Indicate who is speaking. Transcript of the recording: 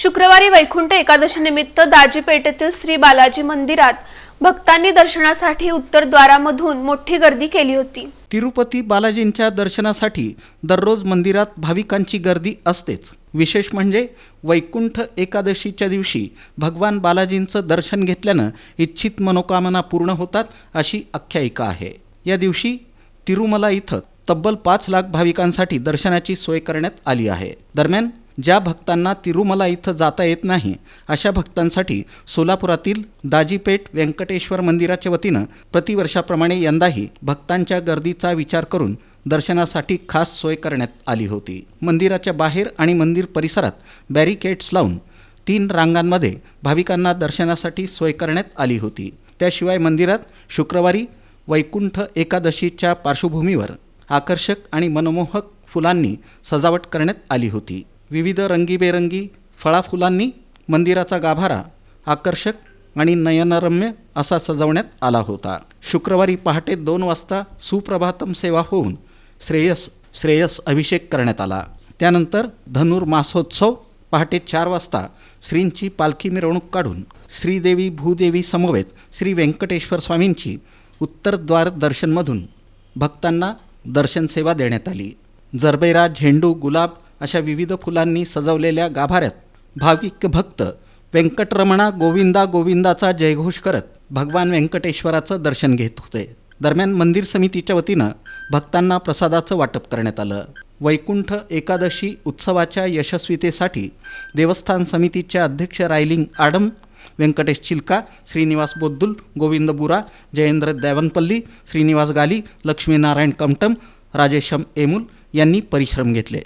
Speaker 1: शुक्रवारी वैकुंठ एकादशी निमित्त दाजीपेठेतील श्री बालाजी मंदिरात भक्तांनी दर्शनासाठी उत्तर द्वारामधून मोठी गर्दी केली होती.
Speaker 2: तिरुपती बालाजींच्या दर्शनासाठी दररोज मंदिरात भाविकांची गर्दी असतेच. विशेष म्हणजे वैकुंठ एकादशीच्या दिवशी भगवान बालाजींचं दर्शन घेतल्यानं इच्छित मनोकामना पूर्ण होतात अशी आख्यायिका आहे. या दिवशी तिरुमला इथं तब्बल पाच लाख भाविकांसाठी दर्शनाची सोय करण्यात आली आहे. दरम्यान ज्या भक्तांना तिरुमला इथं जाता येत नाही अशा भक्तांसाठी सोलापुरातील दाजीपेठ व्यंकटेश्वर मंदिराच्या वतीनं प्रतिवर्षाप्रमाणे यंदाही भक्तांच्या गर्दीचा विचार करून दर्शनासाठी खास सोय करण्यात आली होती. मंदिराच्या बाहेर आणि मंदिर परिसरात बॅरिकेड्स लावून तीन रांगांमध्ये भाविकांना दर्शनासाठी सोय करण्यात आली होती. त्याशिवाय मंदिरात शुक्रवारी वैकुंठ एकादशीच्या पार्श्वभूमीवर आकर्षक आणि मनमोहक फुलांनी सजावट करण्यात आली होती. विविध रंगीबेरंगी फळाफुलांनी मंदिराचा गाभारा आकर्षक आणि नयनरम्य असा सजवण्यात आला होता. शुक्रवारी पहाटे दोन वाजता सुप्रभातम सेवा होऊन श्रेयस श्रेयस अभिषेक करण्यात आला. त्यानंतर धनुर्मासोत्सव पहाटे चार वाजता श्रींची पालखी मिरवणूक काढून श्रीदेवी भूदेवी समवेत श्री व्यंकटेश्वर स्वामींची उत्तरद्वार दर्शनमधून भक्तांना दर्शनसेवा देण्यात आली. जरबेरा झेंडू गुलाब अशा विविध फुलांनी सजवलेल्या गाभाऱ्यात भाविक भक्त व्यंकटरमणा गोविंदा गोविंदाचा जयघोष करत भगवान व्यंकटेश्वराचं दर्शन घेत होते. दरम्यान मंदिर समितीच्या वतीनं भक्तांना प्रसादाचं वाटप करण्यात आलं. वैकुंठ एकादशी उत्सवाच्या यशस्वीतेसाठी देवस्थान समितीचे अध्यक्ष रायलिंग आडम व्यंकटेश चिलका श्रीनिवास बोद्दुल गोविंद बुरा जयेंद्र दैवनपल्ली श्रीनिवास गाली लक्ष्मीनारायण कमटम राजेशम एमुल यांनी परिश्रम घेतले.